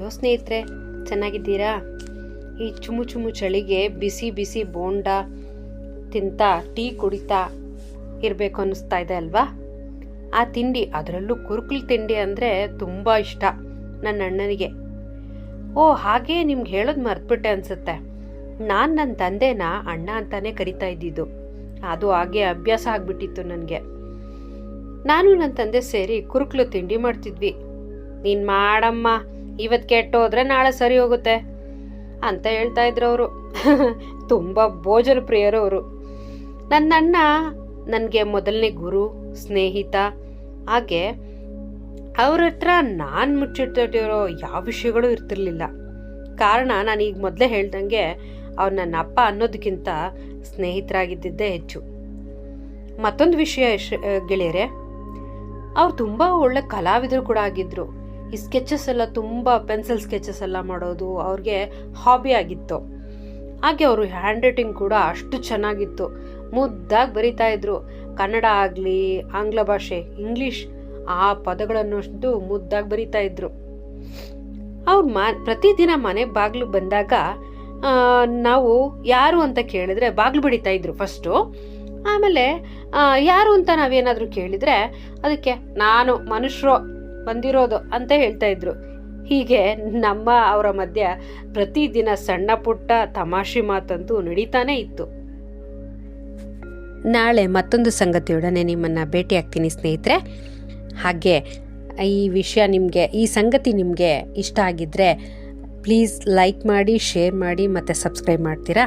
Hello ಸ್ನೇಹಿತರೆ, ಚೆನ್ನಾಗಿದ್ದೀರಾ? ಈ ಚುಮು ಚುಮು ಚಳಿಗೆ ಬಿಸಿ ಬಿಸಿ ಬೋಂಡ ತಿಂತ, ಟೀ ಕುಡಿತಾ ಇರಬೇಕು ಅನ್ನಿಸ್ತಾ ಇದೆ ಅಲ್ವಾ? ಆ ತಿಂಡಿ, ಅದರಲ್ಲೂ ಕುರುಕುಲು ತಿಂಡಿ ಅಂದರೆ ತುಂಬ ಇಷ್ಟ ನನ್ನ ಅಣ್ಣನಿಗೆ. ಓ, ಹಾಗೆ ನಿಮ್ಗೆ ಹೇಳೋದು ಮರ್ತ್ಬಿಟ್ಟೆ ಅನಿಸುತ್ತೆ. ನಾನು ನನ್ನ ತಂದೆನ ಅಣ್ಣ ಅಂತಾನೆ ಕರಿತಾ ಇದ್ದಿದ್ದು. ಅದು ಹಾಗೆ ಅಭ್ಯಾಸ ಆಗಿಬಿಟ್ಟಿತ್ತು ನನಗೆ. ನಾನು ನನ್ನ ತಂದೆ ಸೇರಿ ಕುರುಕುಲು ತಿಂಡಿ ಮಾಡ್ತಿದ್ವಿ. ನೀನು ಮಾಡಮ್ಮ. ಇವತ್ತು ಕೆಟ್ಟೋದ್ರೆ ನಾಳೆ ಸರಿ ಹೋಗುತ್ತೆ ಅಂತ ಹೇಳ್ತಾ ಇದ್ರು ಅವರು. ತುಂಬ ಭೋಜನ ಪ್ರಿಯರು ಅವರು. ನನ್ನ ಅಣ್ಣ ನನಗೆ ಮೊದಲನೇ ಗುರು, ಸ್ನೇಹಿತ. ಹಾಗೆ ಅವ್ರ ಹತ್ರ ನಾನು ಮುಚ್ಚಿಟ್ಟಿರೋ ಯಾವ ವಿಷಯಗಳು ಇರ್ತಿರ್ಲಿಲ್ಲ. ಕಾರಣ ನಾನು ಈಗ ಮೊದಲೇ ಹೇಳ್ದಂಗೆ ಅವ್ರು ನನ್ನ ಅಪ್ಪ ಅನ್ನೋದಕ್ಕಿಂತ ಸ್ನೇಹಿತರಾಗಿದ್ದಿದ್ದೇ ಹೆಚ್ಚು. ಮತ್ತೊಂದು ವಿಷಯ ಗೆಳೆಯರೆ, ಅವ್ರು ತುಂಬ ಒಳ್ಳೆ ಕಲಾವಿದರು ಕೂಡ ಆಗಿದ್ರು. ಈ ಸ್ಕೆಚಸ್ ಎಲ್ಲ ತುಂಬ ಪೆನ್ಸಿಲ್ ಸ್ಕೆಚಸ್ ಎಲ್ಲ ಮಾಡೋದು ಅವ್ರಿಗೆ ಹಾಬಿ ಆಗಿತ್ತು. ಹಾಗೆ ಅವರು ಹ್ಯಾಂಡ್ ರೈಟಿಂಗ್ ಕೂಡ ಅಷ್ಟು ಚೆನ್ನಾಗಿತ್ತು. ಮುದ್ದಾಗಿ ಬರಿತಾ ಇದ್ರು. ಕನ್ನಡ ಆಗಲಿ, ಆಂಗ್ಲ ಭಾಷೆ ಇಂಗ್ಲೀಷ್ ಆ ಪದಗಳನ್ನು ಅಷ್ಟು ಮುದ್ದಾಗಿ ಬರಿತಾ ಇದ್ರು. ಅವ್ರು ಮ, ಪ್ರತಿದಿನ ಮನೆ ಬಾಗಿಲು ಬಂದಾಗ ನಾವು ಯಾರು ಅಂತ ಕೇಳಿದ್ರೆ ಬಾಗಿಲು ಬಡಿತಾ ಇದ್ರು ಫಸ್ಟು ಆಮೇಲೆ ಯಾರು ಅಂತ ನಾವೇನಾದರೂ ಕೇಳಿದ್ರೆ ಅದಕ್ಕೆ ನಾನು ಮನುಷ್ಯರು ಬಂದಿರೋದು ಅಂತ ಹೇಳ್ತಾ ಇದ್ರು. ಹೀಗೆ ನಮ್ಮ ಅವರ ಮಧ್ಯ ಪ್ರತಿದಿನ ಸಣ್ಣ ಪುಟ್ಟ ತಮಾಷೆ ಮಾತಂತೂ ನಡೀತಾನೆ ಇತ್ತು. ನಾಳೆ ಮತ್ತೊಂದು ಸಂಗತಿಯೊಡನೆ ನಿಮ್ಮನ್ನು ಭೇಟಿ ಆಗ್ತೀನಿ ಸ್ನೇಹಿತರೆ. ಹಾಗೆ ಈ ವಿಷಯ ನಿಮಗೆ, ಈ ಸಂಗತಿ ನಿಮಗೆ ಇಷ್ಟ ಆಗಿದ್ದರೆ ಪ್ಲೀಸ್ ಲೈಕ್ ಮಾಡಿ ಶೇರ್ ಮಾಡಿ ಮತ್ತು ಸಬ್ಸ್ಕ್ರೈಬ್ ಮಾಡ್ತೀರಾ?